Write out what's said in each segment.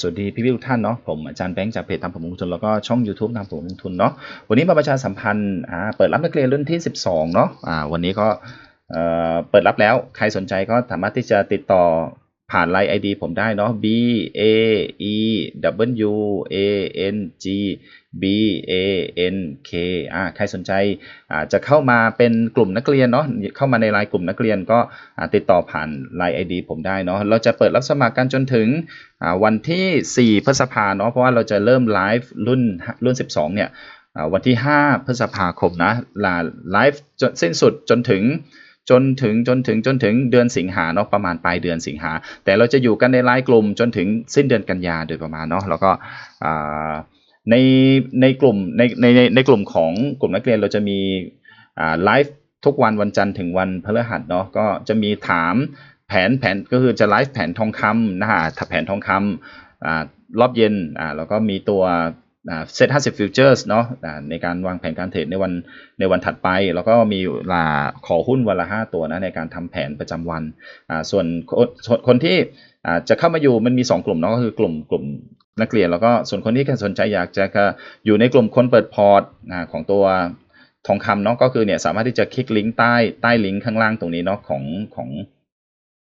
สวัสดีพี่ๆทุกท่านเนาะผมอาจารย์แบงค์จากเพจทำผมลงทุนแล้วก็ช่อง YouTube ทำผมลงทุนเนาะวันนี้มาประชาสัมพันธ์เปิดรับนักเรียนรุ่นที่ 12 เนาะวันนี้ก็เอ่อเปิดรับแล้วใครสนใจก็สามารถที่จะติดต่อผ่านไลน์ ID ผมได้เนาะ B A E W A N G B A N K อ่าใครสนใจอ่าจะเข้ามาเป็นกลุ่มนักเรียนเนาะเข้ามาในไลน์กลุ่มนักเรียนก็ติดต่อผ่านไลน์ ID ผมได้เนาะเราจะเปิดรับสมัครกันจนถึงวันที่ 4 พฤษภาเนาะเพราะว่าเราจะเริ่มไลฟ์รุ่นรุ่น 12 เนี่ยวันที่ 5 พฤษภาคมนะลาไลฟ์จนสิ้นสุดจนถึงจนถึงจนถึงจนถึงเดือนสิงหาเนาะประมาณปลายเดือนสิงหา แต่เราจะอยู่กันในไลน์กลุ่มจนถึงสิ้นเดือนกันยาโดยประมาณเนาะแล้วก็ ในในกลุ่มในในในในกลุ่มของกลุ่มนักเรียนเราจะมีไลฟ์ทุกวันวันจันทร์ถึงวันพฤหัสเนาะก็จะมีถามแผนแผนก็คือจะไลฟ์แผนทองคำนะฮะถ้าแผนทองคำอรอบเย็นอ่าแล้วก็มีตัวเซตห้าสิบฟิวเจอร์สเนาะในการวางแผนการเทรดในวันในวันถัดไป แล้วก็มีลาขอหุ้นวันละ 5 ตัวนะในการทำแผนประจำวันอ่าส่วนคนส่วนคนที่อ่าจะเข้ามาอยู่มันมี 2 กลุ่มเนาะก็คือกลุ่มกลุ่ม นักเรียนแล้วก็ส่วนคนที่สนใจอยากจะอยู่ในกลุ่มคนเปิดพอร์ตของตัวทองคำเนาะก็คือเนี่ยสามารถที่จะคลิกลิงก์ใต้ใต้ลิงก์ข้างล่างตรงนี้เนาะของของ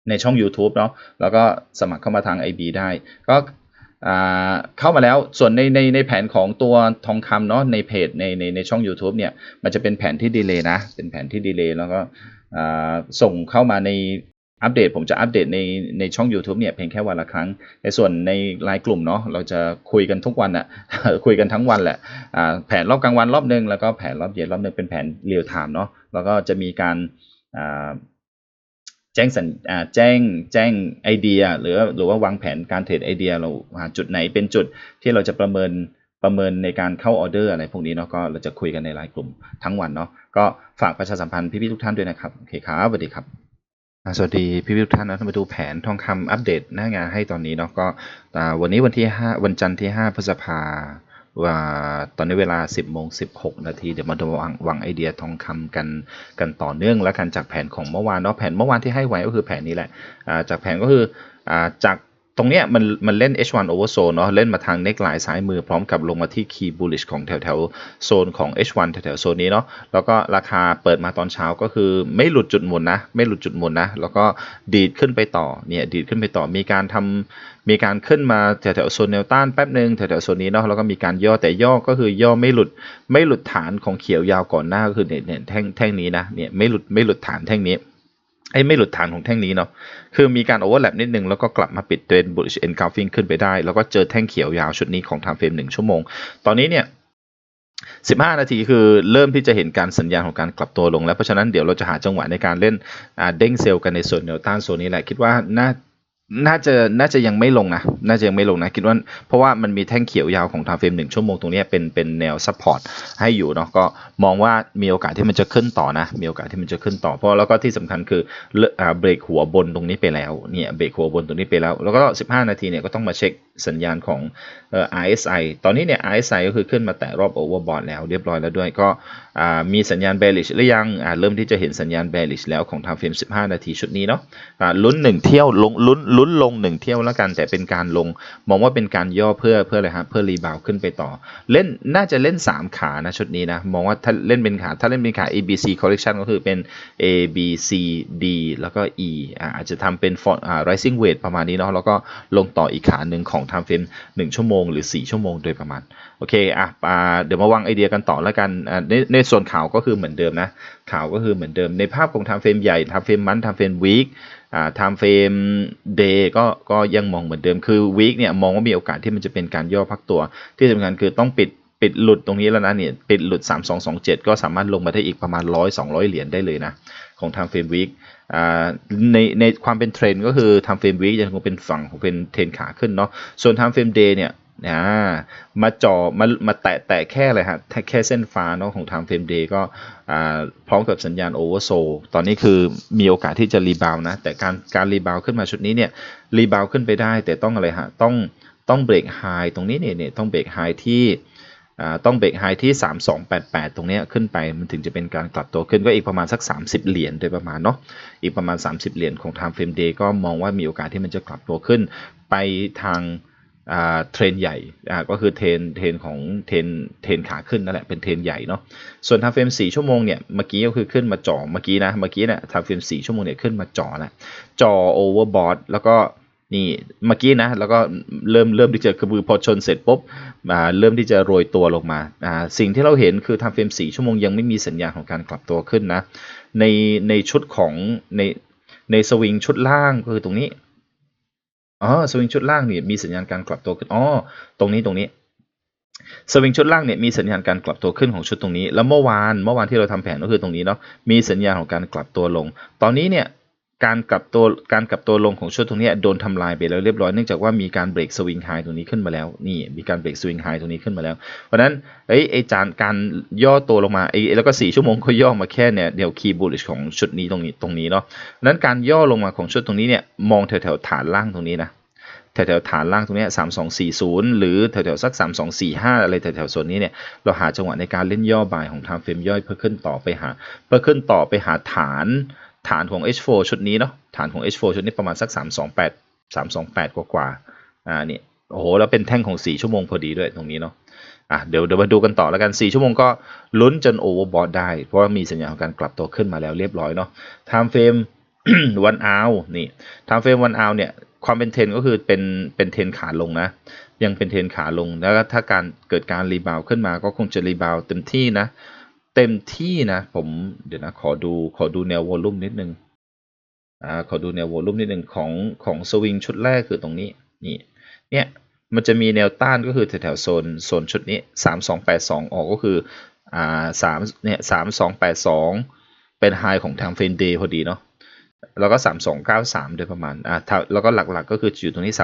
ในช่อง YouTube เนาะแล้วก็สมัครเข้ามาทาง IB ได้ ก็เข้ามาแล้วส่วนในในในแผนของตัวทองคำเนาะในเพจในในในช่อง YouTube เนี่ยมันจะเป็นแผนที่ดีเลย์นะ เป็นแผนที่ดีเลย์แล้วก็ส่งเข้ามาใน อัปเดตผมจะอัปเดตในในช่อง YouTube เนี่ยเพียงแค่วันละครั้ง ในส่วนในไลน์กลุ่มเนาะเราจะคุยกันทุกวันอะคุยกันทั้งวันแหละแผนรอบกลางวันรอบหนึ่งแล้วก็แผนรอบเย็นรอบหนึ่งเป็นแผนเรียลไทม์เนาะแล้วก็จะมีการแจ้งสัญแจ้งแจ้งไอเดีย หรือหรือว่าวางแผนการเทรดไอเดียเราหาจุดไหนเป็นจุดที่เราจะประเมินประเมินในการเข้าออเดอร์อะไรพวกนี้เนาะก็เราจะคุยกันในไลน์กลุ่มทั้งวันเนาะก็ฝากประชาสัมพันธ์พี่ๆทุกท่านด้วยนะครับโอเคครับสวัสดีครับ สวัสดีพี่พิทุกท่านนะมาดูแผนทองคำอัปเดตหน้างานให้ตอนนี้เนาะก็อ่วันนี้วันที่ 5 วันจันทร์ที่ 5 พฤษภาว่าตอนนี้เวลา 10โมง16 นาทีเดี๋ยวมาดูวางวางไอเดียทองคำกันกันต่อเนื่องแล้วกันจากแผนของเมื่อวานเนาะแผนเมื่อวานที่ให้ไว้ก็คือแผนนี้แหละจากแผนก็คือจาก รงเนี้ยมันมันเล่น H1 oversold เนาะเล่นมาทาง neckline ซ้ายมือพร้อมกับลงมาที่ key bullish ของแถวแถวโซนของ H1 แถวแถวโซนนี้เนาะแล้วก็ราคาเปิดมาตอนเช้าก็คือไม่หลุดจุดหมุนนะ ไม่หลุดจุดหมุนนะ แล้วก็ดีดขึ้นไปต่อเนี่ยดีดขึ้นไปต่อมีการทำมีการขึ้นมาแถวๆโซนแนวต้านแป๊บหนึ่งแถวๆโซนนี้เนาะแล้วก็มีการย่อแต่ย่อก็คือย่อไม่หลุดไม่หลุดฐานของเขียวยาวก่อนหน้าก็คือเนี่ยเนี่ยแท่งแท่งนี้นะเนี่ยไม่หลุดไม่หลุดฐานแท่งนี้ ไอ้ไม่หลุดฐานของแท่งนี้เนาะ คือมีการโอเวอร์แลปนิดนึง แล้วก็กลับมาปิดเทรน bullish engulfing ขึ้นไปได้ แล้วก็เจอแท่งเขียวยาวชุดนี้ของไทม์เฟรมหนึ่งชั่วโมง ตอนนี้เนี่ย15นาทีคือเริ่มที่จะเห็นการสัญญาณของการกลับตัวลงแล้ว เพราะฉะนั้นเดี๋ยวเราจะหาจังหวะในการเล่นเด้งเซลล์กันในส่วนแนวต้านโซนนี้แหละ คิดว่าน่า น่าจะน่าจะยังไม่ลงนะ น่าจะยังไม่ลงนะ คิดว่าเพราะว่ามันมีแท่งเขียวยาวของทางเฟรมหนึ่งชั่วโมงตรงนี้เป็นเป็นแนวซัพพอร์ตให้อยู่เนาะก็มองว่ามีโอกาสที่มันจะขึ้นต่อนะ มีโอกาสที่มันจะขึ้นต่อเพราะแล้วก็ที่สำคัญคือเลอ่าเบรกหัวบนตรงนี้ไปแล้วเนี่ยเบรกหัวบนตรงนี้ไปแล้ว แล้วก็ 15 นาทีเนี่ยก็ต้องมาเช็ค สัญญาณของเอ่อ RSI ตอนนี้เนี่ย RSI ก็คือขึ้นมาแตะรอบโอเวอร์บอทแล้วเรียบร้อยแล้วด้วยก็อ่ามีสัญญาณ bearish หรือยังอ่าเริ่มที่จะเห็นสัญญาณ bearish แล้วของทางเฟรม15 นาทีชุดนี้เนาะอ่าลุ้นหนึ่งเที่ยวลงลุ้นลุ้นลงหนึ่งเที่ยวแล้วกันแต่เป็นการลง มองว่าเป็นการย่อเพื่อเพื่ออะไรฮะเพื่อรีบาวขึ้นไปต่อ เล่นน่าจะเล่น 3 ขานะชุดนี้นะมองว่าถ้าเล่นเป็นขาถ้าเล่นเป็นขา A B C collection ก็คือเป็น A B C D แล้วก็ E อ่าอาจจะทำเป็นฟอนอ่า rising weight ประมาณนี้เนาะแล้วก็ลงต่ออีกขาหนึ่งของ time frame 1ชั่วโมงหรือ 4 ชั่วโมงโดยประมาณ โอเคอะอ่าเดี๋ยวมาวางไอเดียกันต่อแล้วกันในในส่วนข่าวก็คือเหมือนเดิมนะ ข่าวก็คือเหมือนเดิมในภาพของ time frame ใหญ่ time frame month time frame week อ่า time frame day ก็ก็ยังมองเหมือนเดิมคือ week เนี่ยมองว่ามีโอกาสที่มันจะเป็นการย่อพักตัว ที่สำคัญคือต้องปิดปิดหลุดตรงนี้แล้วนะเนี่ยปิดหลุด 3227 ก็สามารถลงมาได้อีกประมาณ 100 200 เหรียญได้เลยนะ ของ time frame week ในในความเป็นเทรนก็คือ time frame week ยังคงเป็นฝั่งของเป็นเทรนขาขึ้นเนาะส่วน time frame day เนี่ยอ่ามาจ่อมามาแตะแตะแค่เลยฮะแค่เส้นฟ้าเนาะของ time frame day ก็พร้อมกับสัญญาณ oversold ตอนนี้คือมีโอกาสที่จะรีบาวนะ แต่การการรีบาวขึ้นมาชุดนี้เนี่ยรีบาวขึ้นไปได้ แต่ต้องอะไรฮะต้องต้องเบรกไฮตรงนี้เนี่ยเนี่ยต้องเบรกไฮที่ ต้องเบรกไฮที่ 3288 ตรงนี้ขึ้นไปมันถึงจะเป็นการกลับตัวขึ้นก็อีกประมาณสัก 30 เหรียญโดยประมาณเนาะอีกประมาณ 30 เหรียญของ time frame day ก็มองว่ามีโอกาสที่มันจะกลับตัวขึ้น ไปทางเทรนใหญ่ก็คือเทรนเทรนของเทรนเทรนขาขึ้นนั่นแหละเป็นเทรนใหญ่เนาะส่วนทางเฟรม4ชั่วโมงเนี่ยเมื่อกี้ก็คือขึ้นมาจ่อเมื่อกี้นะเมื่อกี้เนี่ยทางเฟรม4ชั่วโมงเนี่ยขึ้นมาจ่อแล้วจ่อโอเวอร์บอทแล้วก็ นี่เมื่อกี้นะแล้วก็เริ่มเริ่มที่จะกระบือพอชนเสร็จปุ๊บอ่าเริ่มที่จะโรยตัวลงมาอ่าสิ่งที่เราเห็นคือทางเฟรม4ชั่วโมงยังไม่มีสัญญาณของการกลับตัวขึ้นนะในในชุดของในในสวิงชุดล่างก็คือตรงนี้อ๋อสวิงชุดล่างเนี่ยมีสัญญาณการกลับตัวขึ้นอ๋อตรงนี้ตรงนี้สวิงชุดล่างเนี่ยมีสัญญาณการกลับตัวขึ้นของชุดตรงนี้ แล้วเมื่อวานเมื่อวานที่เราทำแผนก็คือตรงนี้เนาะมีสัญญาณของการกลับตัวลง ตอนนี้เนี่ย การกลับตัวการกลับตัวลงของชุดตรงนี้โดนทำลายไปแล้วเรียบร้อยเนื่องจากว่ามีการเบรกสวิงไฮตรงนี้ขึ้นมาแล้วนี่มีการเบรกสวิงไฮตรงนี้ขึ้นมาแล้ว เพราะนั้นไอ้ไอ้จานการย่อตัวลงมาไอ้แล้วก็4ชั่วโมงก็ย่อมาแค่เนี่ยเดี๋ยวคีย์บูลิชของชุดนี้ตรงนี้ตรงนี้เนาะนั้นการย่อลงมาของชุดตรงนี้เนี่ยมองแถวๆฐานล่างตรงนี้นะแถวๆฐานล่างตรงนี้ 3240 หรือแถวๆสัก 3245 อะไรแถวๆโซนนี้เนี่ย เราหาจังหวะในการเล่นย่อบายของทางเฟรมย่อยเพื่อขึ้นต่อไปหา เพื่อขึ้นต่อไปหาฐาน ฐานของ H4 ชุดนี้เนาะฐานของ H4 ชุดนี้ประมาณสัก 328 328 กว่ากว่าอ่าเนี่ยโอ้โหแล้วเป็นแท่งของ 4 ชั่วโมงพอดีด้วยตรงนี้เนาะอะเดี๋ยวเดี๋ยวมาดูกันต่อแล้วกัน 4 ชั่วโมงก็ลุ้นจนโอเวอร์บอทได้ เพราะว่ามีสัญญาณของการกลับตัวขึ้นมาแล้วเรียบร้อยเนาะไทม์เฟรมวันอาวนี่ไทม์เฟรมวันอาวเนี่ยความเป็นเทรนก็คือเป็นเป็นเทรนขาลงนะ ยังเป็นเทรนขาลงแล้วถ้าการเกิดการรีบาวขึ้นมาก็คงจะรีบาวเต็มที่นะ เต็มที่นะ ผมเดี๋ยวนะขอดูขอดูแนววอลลุ่มนิดนึงอ่าขอดูแนววอลลุ่มนิดนึงของของสวิงชุดแรกคือตรงนี้นี่เนี่ยมันจะมีแนวต้านก็คือแถวๆโซนโซนชุดนี้ 3282 ออกก็คืออ่าสามเนี่ย3282เป็นไฮของทางเฟนเดย์พอดีเนาะ แล้วก็ 3293 โดยประมาณอ่าแล้วก็หลักๆก็คืออยู่ตรงนี้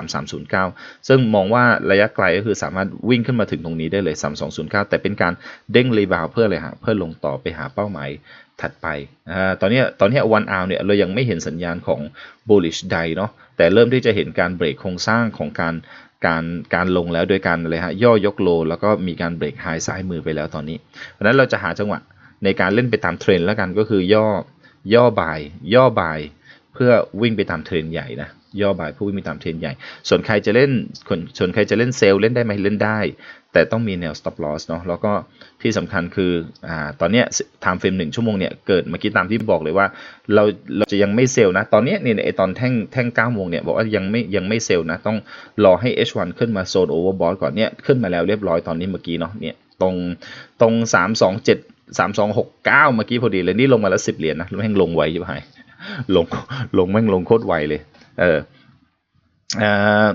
3309 ซึ่งมองว่าระยะไกลก็คือสามารถวิ่งขึ้นมาถึงตรงนี้ได้เลย 3209 แต่เป็นการเด้งรีบาวเพื่ออะไรฮะเพื่อลงต่อไปหาเป้าหมายถัดไปอ่าตอนนี้ตอนนี้วันอาวเนี่ยเรายังไม่เห็นสัญญาณของ bullish ใดเนาะแต่เริ่มที่จะเห็นการเบรกโครงสร้างของการการการลงแล้วโดยการอะไรฮะย่อยกโล แล้วก็มีการเบรกไฮซ้ายมือไปแล้วตอนนี้ เพราะนั้นเราจะหาจังหวะในการเล่นไปตามเทรนด์แล้วกันก็คือย่อ ย่อบาย ย่อบาย เพื่อวิ่งไปตามเทรนใหญ่นะย่อบายเพื่อวิ่งไปตามเทรนใหญ่ ส่วนใครจะเล่นคนส่วนใครจะเล่นเซลล์เล่นได้ไหมเล่นได้ แต่ต้องมีแนว stop loss เนาะแล้วก็ที่สำคัญคืออ่าตอนเนี้ย time frame หนึ่งชั่วโมงเนี่ยเกิดเมื่อกี้ตามที่บอกเลยว่า เราเราจะยังไม่เซลล์นะ ตอนเนี้ยเนี่ยไอตอนแท่งแท่ง9โมงเนี่ยบอกว่ายังไม่ยังไม่เซลล์นะ ต้องรอให้ H1 ขึ้นมาโซน overbought ก่อนเนี่ยขึ้นมาแล้วเรียบร้อยตอนนี้เมื่อกี้เนาะเนี่ยตรงตรง 327 3269เก้าเมื่อกี้พอดีเลยนี่ลงมาแล้ว10เหรียญนะแม่งลงไวใช่ไหมลงลงแม่งลงโคตรไวเลย เอออ่า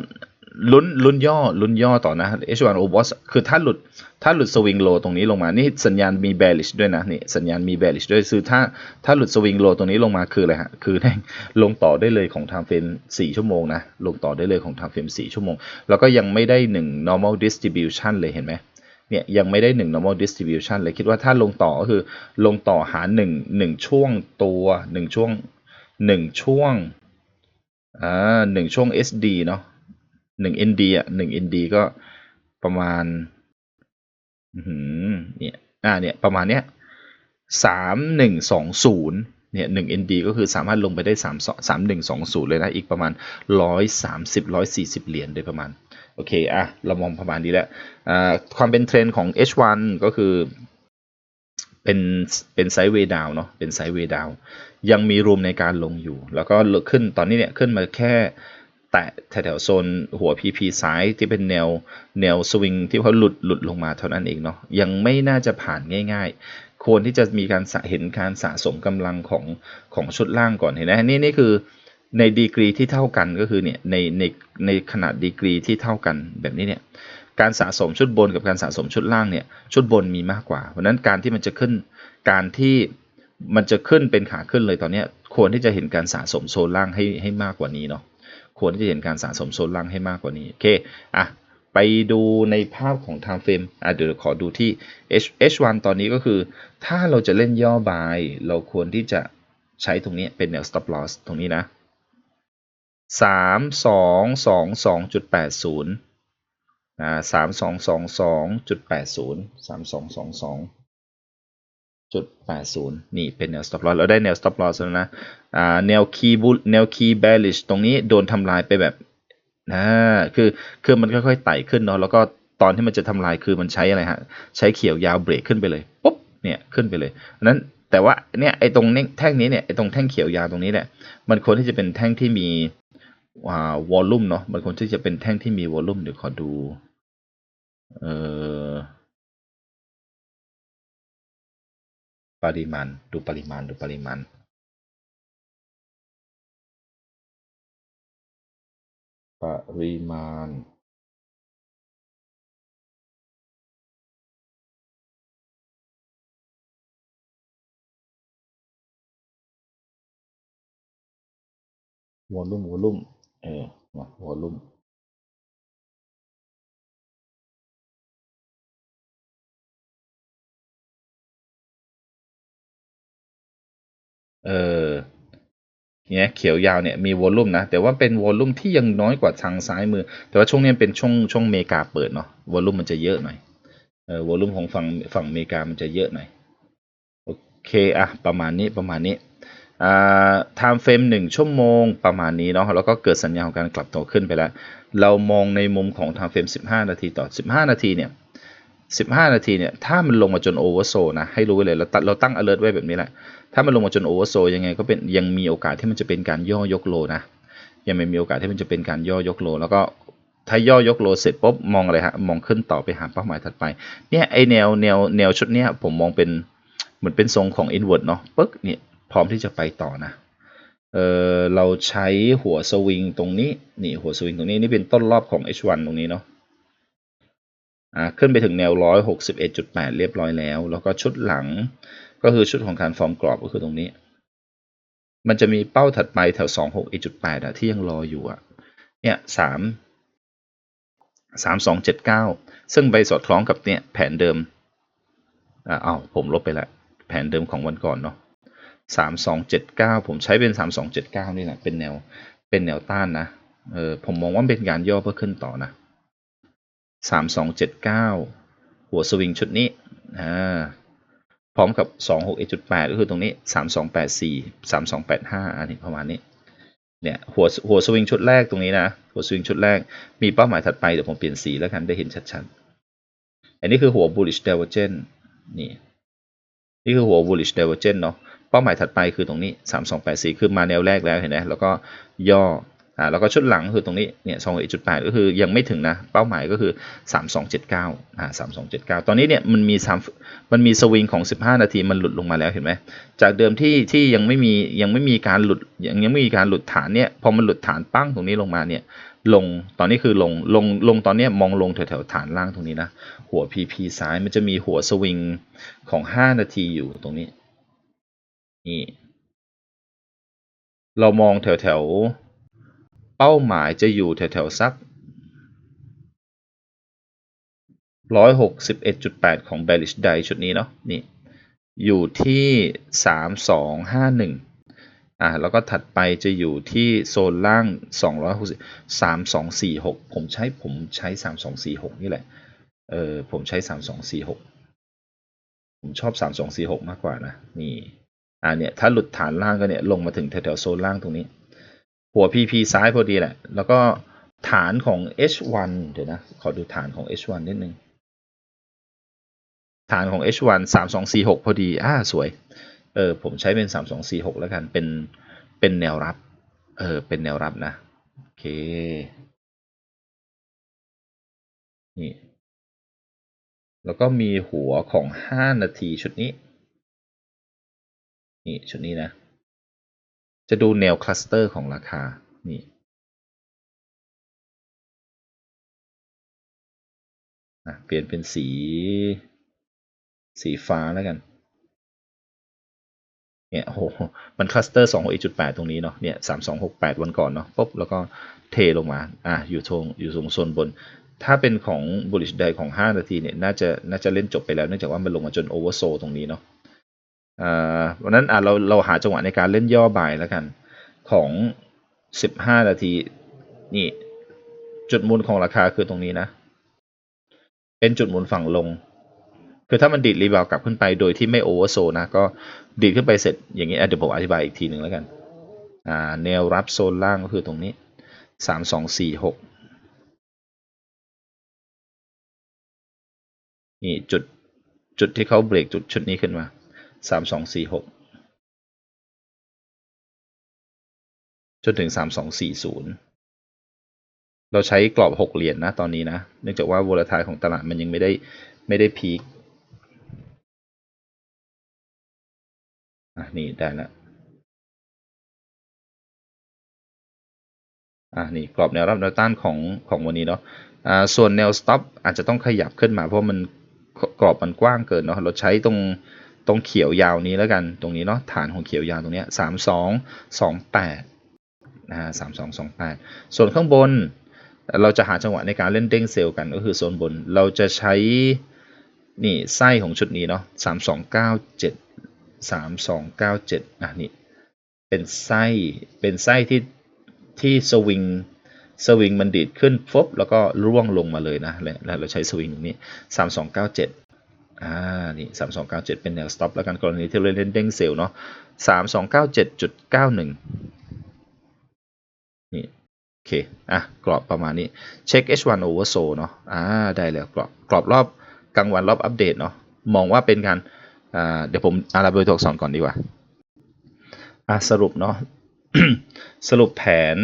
ลุ้นลุ้นย่อลุ้นย่อต่อนะ H1 Obos คือถ้าหลุดถ้าหลุดสวิงโลตรงนี้ลงมา นี่สัญญาณมี bearish ด้วยนะนี่สัญญาณมี bearish ด้วยคือถ้าถ้าหลุดสวิงโลตรงนี้ลงมาคืออะไรฮะคือแม่งลงต่อได้เลยของทางเฟรม4ชั่วโมงนะ ลงต่อได้เลยของทางเฟรม4ชั่วโมง แล้วก็ยังไม่ได้ 1 normal distribution เลยเห็นไหม เนี่ยยังไม่ได้ 1 normal distribution เลยคิดว่าถ้าลงต่อก็คือลงต่อหา1 1ช่วงตัว 1 ช่วง 1 ช่วงอ่าหนึ่งช่วง SD เนาะหนึ่ง ND อะหนึ่ง ND ก็ประมาณอืมเนี่ยอ่าเนี่ยประมาณเนี้ยสามหนึ่งสองศูนย์เนี่ยหนึ่ง ND ก็คือสามารถลงไปได้สามสามหนึ่งสองศูนย์เลยนะ อีกประมาณร้อยสามสิบร้อยสี่สิบเหรียญโดยประมาณ โอเคอะเรามองประมาณนี้แล้วความเป็นเทรนด์ของ H1 ก็คือเป็นเป็นไซด์เวย์ดาวเนาะเป็นไซด์เวย์ดาวยังมีรูมในการลงอยู่ แล้วก็ขึ้นตอนนี้เนี่ยขึ้นมาแค่แตะแถวๆโซนหัว PP ซ้ายที่เป็นแนวแนวสวิงที่เขาหลุดหลุดลงมาเท่านั้นเองเนาะยังไม่น่าจะผ่านง่าย ๆ ควรที่จะมีการเห็นการสะสมกำลังของของชุดล่างก่อนเห็นไหมนี่นี่คือ ในดีกรีที่เท่ากันก็คือเนี่ยในในในขนาดดีกรีที่เท่ากันแบบนี้เนี่ยการสะสมชุดบนกับการสะสมชุดล่างเนี่ยชุดบนมีมากกว่า เพราะนั้นการที่มันจะขึ้นการที่มันจะขึ้นเป็นขาขึ้นเลยตอนนี้ควรที่จะเห็นการสะสมโซนล่างให้ให้มากกว่านี้เนาะควรที่จะเห็นการสะสมโซนล่างให้มากกว่านี้โอเคอะไปดูในภาพของ time frame อะเดี๋ยวขอดูที่ H H1 ตอนนี้ก็คือ ถ้าเราจะเล่นย่อบาย เราควรที่จะใช้ตรงนี้เป็นแนว stop loss ตรงนี้นะ สามสองสองสองจุดแปดศูนย์อ่าสามสองสองสองจุดแปดศูนย์สามสองสองสองจุดแปดศูนย์นี่เป็นแนว stop loss เราได้แนว stop loss แล้วนะอ่าแนว key bull แนว key bearish ตรงนี้โดนทำลายไปแบบอ่าคือคือมันค่อยๆไต่ขึ้นเนาะแล้วก็ตอนที่มันจะทำลายคือมันใช้อะไรฮะใช้เขียวยาวเบรกขึ้นไปเลยปุ๊บเนี่ยขึ้นไปเลยนั้นแต่ว่าเนี่ยไอ้ตรงแท่งนี้เนี่ยไอ้ตรงแท่งเขียวยาวตรงนี้เนี่ยมันควรที่จะเป็นแท่งที่มี วอลลุ่มเนาะมันควรที่จะเป็นแท่งที่มีวอลลุ่มเดี๋ยวขอดูเอ่อปริมาณดูปริมาณดูปริมาณปริมาณวอลลุ่มวอลลุ่ม เออมาวอลลุ่มเออเนี่ยเขียวยาวเนี่ยมีวอลลุ่มนะ แต่ว่าเป็นวอลลุ่มที่ยังน้อยกว่าทางซ้ายมือ แต่ว่าช่วงนี้เป็นช่วงช่วงเมกาเปิดเนาะวอลลุ่มมันจะเยอะหน่อยเออวอลลุ่มของฝั่งฝั่งเมกามันจะเยอะหน่อยโอเคอะประมาณนี้ประมาณนี้ ไทม์เฟรมหนึ่งชั่วโมงประมาณนี้เนาะแล้วก็เกิดสัญญาณของการกลับตัวขึ้นไปแล้ว เรามองในมุมของไทม์เฟรม15 นาทีต่อ 15 นาทีเนี่ย15 นาทีเนี่ยถ้ามันลงมาจนโอเวอร์โซนะให้รู้ไว้เลยเราตั้งเราตั้ง alert ไว้แบบนี้แหละ ถ้ามันลงมาจนโอเวอร์โซยังไงก็เป็นยังมีโอกาสที่มันจะเป็นการย่อยกโลนะยังไม่มีโอกาสที่มันจะเป็นการย่อยกโล แล้วก็ถ้าย่อยกโลเสร็จปุ๊บมองอะไรฮะมองขึ้นต่อไปหาเป้าหมายถัดไปเนี่ยไอแนวแนวแนวชุดเนี้ยผมมองเป็นเหมือนเป็นทรงของ inward เนาะปึ๊กเนี่ย พร้อมที่จะไปต่อนะเออเราใช้หัวสวิงตรงนี้นี่หัวสวิงตรงนี้นี่เป็นต้นรอบของ H1 ตรงนี้เนาะอ่าขึ้นไปถึงแนว 161.8 เรียบร้อยแล้ว แล้วก็ชุดหลังก็คือชุดของการฟอร์มกรอบก็คือตรงนี้ มันจะมีเป้าถัดไปแถว 26.8อะที่ยังรออยู่อะเนี่ยสามสามสองเจ็ดเก้าซึ่งไปสอดคล้องกับเนี่ยแผนเดิมอ่าเอาผมลบไปล้วแผนเดิมของวันก่อนเนาะ สามสองเจ็ดเก้าผมใช้เป็นสามสองเจ็ดเก้านี่แหละเป็นแนวเป็นแนวต้านนะเออผมมองว่าเป็นการย่อเพื่อขึ้นต่อนะสามสองเจ็ดเก้าหัวสวิงชุดนี้อ่าพร้อมกับสองหกเอ็ดจุดแปดก็คือตรงนี้สามสองแปดสี่สามสองแปดห้าอันนี้ประมาณนี้เนี่ยหัวหัวสวิงชุดแรกตรงนี้นะ หัวสวิงชุดแรกมีเป้าหมายถัดไปเดี๋ยวผมเปลี่ยนสีแล้วกันได้เห็นชัดๆ อันนี้คือหัว bullish divergence นี่นี่คือหัว bullish divergence เนาะ เป้าหมายถัดไปคือตรงนี้ 3284 คือมาแนวแรกแล้วเห็นไหมแล้วก็ย่ออ่าแล้วก็ชุดหลังคือตรงนี้เนี่ย21.8ก็คือยังไม่ถึงนะ เป้าหมายก็คือ3279อ่า3279ตอนนี้เนี่ยมันมี3มันมีสวิงของ15นาทีมันหลุดลงมาแล้วเห็นไหมจากเดิมที่ที่ยังไม่มียังไม่มีการหลุดยังยังไม่มีการหลุดฐานเนี่ยพอมันหลุดฐานปั้งตรงนี้ลงมาเนี่ยลงตอนนี้คือลงลงลงตอนนี้มองลงแถวแถวฐานล่างตรงนี้นะหัว PP ซ้ายมันจะมีหัวสวิงของ 5 นาทีอยู่ตรงนี้ นี่เรามองแถวแถวเป้าหมายจะอยู่แถวแถวสัก161.8ของ bearish die ชุดนี้เนาะนี่อยู่ที่3251อ่าแล้วก็ถัดไปจะอยู่ที่โซนล่าง260 3246ผมใช้ผมใช้3246นี่แหละเออผมใช้3246ผมชอบ3246มากกว่านะนี่ อ่าเนี่ยถ้าหลุดฐานล่างก็เนี่ยลงมาถึงแถวๆโซนล่างตรงนี้ หัว PP ซ้ายพอดีแหละ แล้วก็ฐานของ H1 เดี๋ยวนะ ขอดูฐานของ H1 นิดนึง ฐานของ H1 3246 พอดี อ่า สวย เออ ผมใช้เป็น 3246 แล้วกัน เป็น เป็นแนวรับ เออ เป็นแนวรับนะ โอเค นี่ แล้วก็มีหัวของ 5 นาทีชุดนี้ นี่ชุดนี้นะ จะดูแนวคลัสเตอร์ของราคา นี่นะเปลี่ยนเป็นสี สีฟ้าแล้วกัน เนี่ยโห มันคลัสเตอร์2 6 8ตรงนี้เนาะ เนี่ย3268วันก่อนเนาะปุ๊บแล้วก็เทลงมา อะ อยู่ตรงอยู่ตรงโซนบน ถ้าเป็นของ bullish day ของ 5 นาทีเนี่ย น่าจะ น่าจะเล่นจบไปแล้ว เนื่องจากว่ามันลงมาจน oversold ตรงนี้เนาะ วันนั้นเราเราหาจังหวะในการเล่นย่อบ่ายแล้วกัน ของ 15 นาที นี่ จุดมูลของราคาคือตรงนี้นะ เป็นจุดมูลฝั่งลง คือถ้ามันดีดรีบาวกลับขึ้นไปโดยที่ไม่โอเวอร์โซนะ ก็ดีดขึ้นไปเสร็จอย่างนี้เดี๋ยวผมอธิบายอีกทีหนึ่งแล้วกันแนวรับโซนล่างก็คือตรงนี้ 3246นี่จุดจุดที่เขาเบรกจุดชุดนี้ขึ้นมา สามสองสี่หกจนถึงสามสองสี่ศูนย์เราใช้กรอบหกเหรียญนะตอนนี้นะ เนื่องจากว่า volatile ของตลาดมันยังไม่ได้ไม่ได้พีคอะนี่ได้แล้วอ่านี่กรอบแนวรับแนวต้านของของวันนี้เนาะอ่าส่วนแนว stop อาจจะต้องขยับขึ้นมาเพราะมันกรอบมันกว้างเกินเนาะเราใช้ตรง ตรงเขียวยาวนี้แล้วกันตรงนี้เนาะฐานของเขียวยาวตรงนี้สามสองสองแปดนะฮะสามสองสองแปดส่วนข้างบน เราจะหาจังหวะในการเล่นเด้งเซลล์กันก็คือโซนบนเราจะใช้นี่ไส้ของชุดนี้เนาะสามสองเก้าเจ็ดสามสองเก้าเจ็ดอะนี่เป็นไส้เป็นไส้ที่ที่สวิงสวิงมันดีดขึ้นฟบแล้วก็ร่วงลงมาเลยนะแล้วเราใช้สวิงตรงนี้3297อ่าเจ็ด่า นี่ 3297 เป็นแนว stop แล้วกันกรณีที่เล่นเด้งเซลล์เนาะ3297.91 นี่โอเค อะ กรอบประมาณนี้ เช็ค H1 oversold เนาะอ่า ได้แล้วกรอบ กรอบรอบกลางวันรอบอัปเดตเนาะ มองว่าเป็นการอ่า เดี๋ยวผมอาราเบลตัวอักษรก่อนดีกว่า อะ สรุปเนาะ สรุปแผน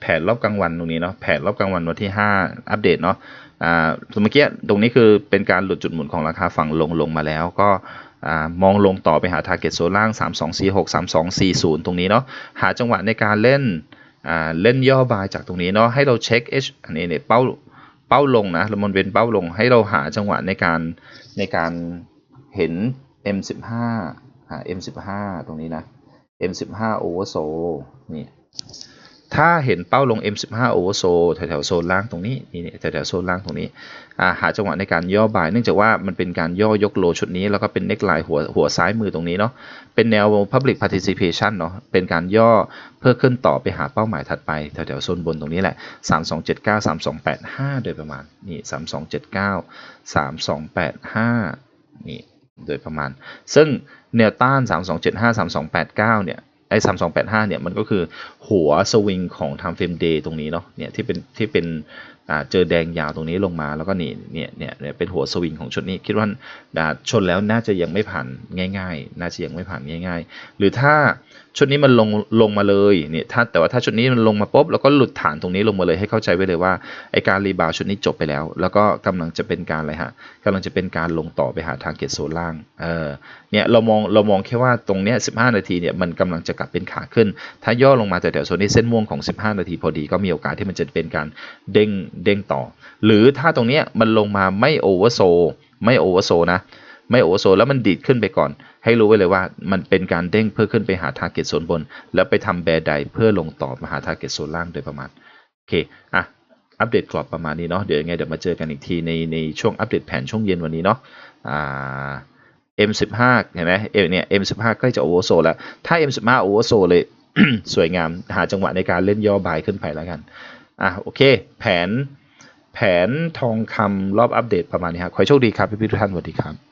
แผนรอบกลางวันตรงนี้เนาะ แผนรอบกลางวันวันที่ 5 อัปเดตเนาะ อ่าเมื่อกี้ตรงนี้คือเป็นการหลุดจุดหมุนของราคาฝั่งลงลงมาแล้วก็มองลงต่อไปหา t a r g e t โซนล่าง 3246 3240 ตรงนี้เนาะหาจังหวะในการเล่นเล่นย่อบายจากตรงนี้เนาะให้เราเช็ค H อันนี้เนี่ยเป้าเป้าลงนะมันเป็นเป้าลงให้เราหาจังหวะในการในการเห็น M15 หา M15 ตรงนี้นะ M15 oversold นี่ ถ้าเห็นเป้าลง M15 oversold แถวๆโซนล่างตรงนี้นี่แถวๆโซนล่างตรงนี้หาจังหวะในการย่อบาย เนื่องจากว่ามันเป็นการย่อยกโลชุดนี้ แล้วก็เป็นเน็กไลน์หัวหัวซ้ายมือตรงนี้เนาะเป็นแนว public participation เนาะเป็นการย่อเพื่อขึ้นต่อไปหาเป้าหมายถัดไปแถวๆโซนบนตรงนี้แหละ 3279 3285 โดยประมาณนี่3279 3285 นี่โดยประมาณ ซึ่งแนวต้าน 3275 3289 เนี่ย ไอ้สามสองแปดห้าเนี่ยมันก็คือหัวสวิงของไทม์เฟรมเดย์ตรงนี้เนาะเนี่ยที่เป็นที่เป็น เจอแดงยาวตรงนี้ลงมาแล้วก็นี่เนี่ยเนี่ยเป็นหัวสวิงของชุดนี้คิดว่าชนแล้วน่าจะยังไม่ผ่านง่าย ๆ น่าจะยังไม่ผ่านง่าย ๆ หรือถ้าชุดนี้มันลงลงมาเลยเนี่ยถ้าแต่ว่าถ้าชุดนี้มันลงมาปุ๊บแล้วก็หลุดฐานตรงนี้ลงมาเลยให้เข้าใจไว้เลยว่าไอการรีบาวชุดนี้จบไปแล้ว แล้วก็กำลังจะเป็นการอะไรฮะกำลังจะเป็นการลงต่อไปหาทางเกตโซนล่างเออเนี่ยเรามองเรามองแค่ว่าตรงเนี้ย15นาทีเนี่ยมันกำลังจะกลับเป็นขาขึ้น ถ้าย่อลงมาแต่แถวโซนนี้เส้นม่วงของ 15 นาทีพอดีก็มีโอกาสที่มันจะเป็นการเด้งเด้งต่อ หรือถ้าตรงนี้มันลงมาไม่โอเวอร์โซไม่โอเวอร์โซนะไม่โอเวอร์โซแล้วมันดีดขึ้นไปก่อน ให้รู้ไว้เลยว่ามันเป็นการเด้งเพื่อขึ้นไปหาทาร์เก็ตโซนบน แล้วไปทำแบร์ไดเพื่อลงต่อมาหาทาร์เก็ตโซนล่างโดยประมาณโอเคอะอัปเดตกรอบประมาณนี้เนาะเดี๋ยวยังไงเดี๋ยวมาเจอกันอีกทีในในช่วงอัปเดตแผนช่วงเย็นวันนี้เนาะอ่า M15 เห็นไหมเอเนี่ย M15 ใกล้จะโอเวอร์โซแล้วถ้า M15 โอเวอร์โซเลยสวยงามหาจังหวะในการเล่นย่อบายขึ้นไปแล้วกัน อะโอเค แผนแผนทองคำรอบอัปเดตประมาณนี้ครับขอโชคดีครับพี่ๆทุกท่านสวัสดีครับ